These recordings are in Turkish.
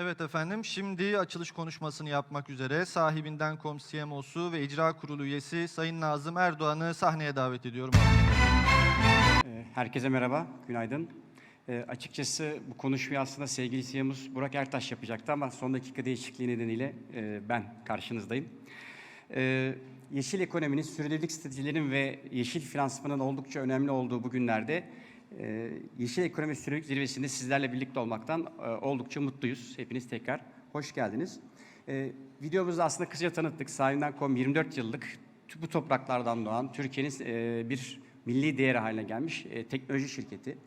Evet efendim, şimdi açılış konuşmasını yapmak üzere sahibinden.com CMO'su ve icra kurulu üyesi Sayın Nazım Erdoğan'ı sahneye davet ediyorum. Ee, Herkese merhaba, günaydın. Ee, açıkçası bu konuşmayı aslında sevgili CEO'muz Burak Ertaş yapacaktı ama son dakika değişikliği nedeniyle e, ben karşınızdayım. Ee, yeşil ekonominin, sürdürülebilirlik stratejilerin ve yeşil finansmanın oldukça önemli olduğu bu günlerde e, Yeşil Ekonomi Sürdürülebilirlik Zirvesi'nde sizlerle birlikte olmaktan e, oldukça mutluyuz. Hepiniz tekrar hoş geldiniz. E, videomuzda aslında kısaca tanıttık. Sahibinden.com 24 yıllık bu topraklardan doğan Türkiye'nin e, bir milli değeri haline gelmiş e, teknoloji şirketi.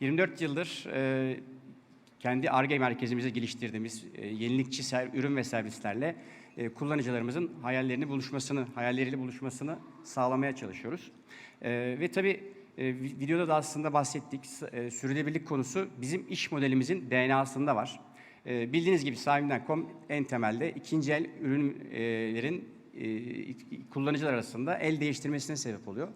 24 yıldır kendi ARGE merkezimize geliştirdiğimiz yenilikçi ürün ve servislerle kullanıcılarımızın hayallerini buluşmasını, hayalleriyle buluşmasını sağlamaya çalışıyoruz. Ve tabii videoda da aslında bahsettik, s- e, sürdürülebilirlik konusu bizim iş modelimizin DNA'sında var. E, bildiğiniz gibi sahibinden.com en temelde ikinci el ürünlerin e, kullanıcılar arasında el değiştirmesine sebep oluyor.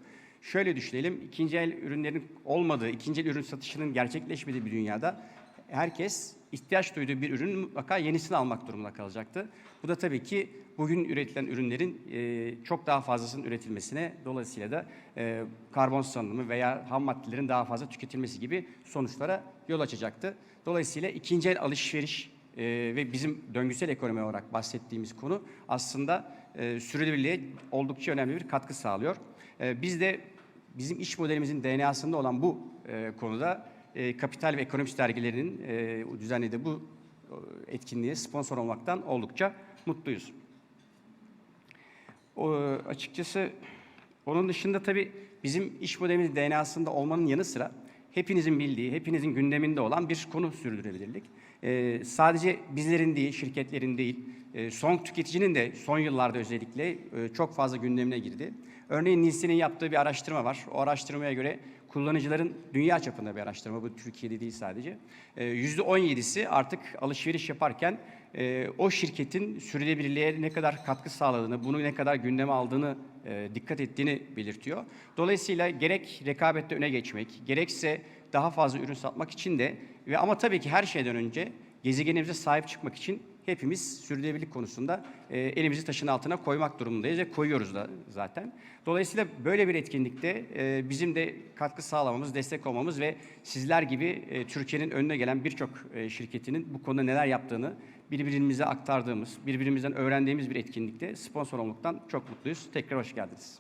Şöyle düşünelim, ikinci el ürünlerin olmadığı, ikinci el ürün satışının gerçekleşmediği bir dünyada herkes ihtiyaç duyduğu bir ürünün mutlaka yenisini almak durumunda kalacaktı. Bu da tabii ki bugün üretilen ürünlerin e, çok daha fazlasının üretilmesine, dolayısıyla da e, karbon salınımı veya ham maddelerin daha fazla tüketilmesi gibi sonuçlara yol açacaktı. Dolayısıyla ikinci el alışveriş e, ve bizim döngüsel ekonomi olarak bahsettiğimiz konu aslında e, sürdürülebilirliğe oldukça önemli bir katkı sağlıyor. E, biz de bizim iş modelimizin DNA'sında olan bu e, konuda e, Kapital ve Ekonomist dergilerinin e, düzenlediği bu e, etkinliğe sponsor olmaktan oldukça mutluyuz. O, açıkçası onun dışında tabii bizim iş modelimizin DNA'sında olmanın yanı sıra hepinizin bildiği, hepinizin gündeminde olan bir konu sürdürülebilirlik. Ee, sadece bizlerin değil, şirketlerin değil, e, son tüketicinin de son yıllarda özellikle e, çok fazla gündemine girdi. Örneğin Nielsen'in yaptığı bir araştırma var. O araştırmaya göre kullanıcıların dünya çapında bir araştırma, bu Türkiye'de değil sadece. Yüzde 17'si artık alışveriş yaparken e, o şirketin sürdürülebilirliğe ne kadar katkı sağladığını, bunu ne kadar gündeme aldığını e, dikkat ettiğini belirtiyor. Dolayısıyla gerek rekabette öne geçmek, gerekse daha fazla ürün satmak için de ve ama tabii ki her şeyden önce gezegenimize sahip çıkmak için hepimiz sürdürülebilirlik konusunda e, elimizi taşın altına koymak durumundayız ve koyuyoruz da zaten. Dolayısıyla böyle bir etkinlikte e, bizim de katkı sağlamamız, destek olmamız ve sizler gibi e, Türkiye'nin önüne gelen birçok e, şirketinin bu konuda neler yaptığını birbirimize aktardığımız, birbirimizden öğrendiğimiz bir etkinlikte sponsor olmaktan çok mutluyuz. Tekrar hoş geldiniz.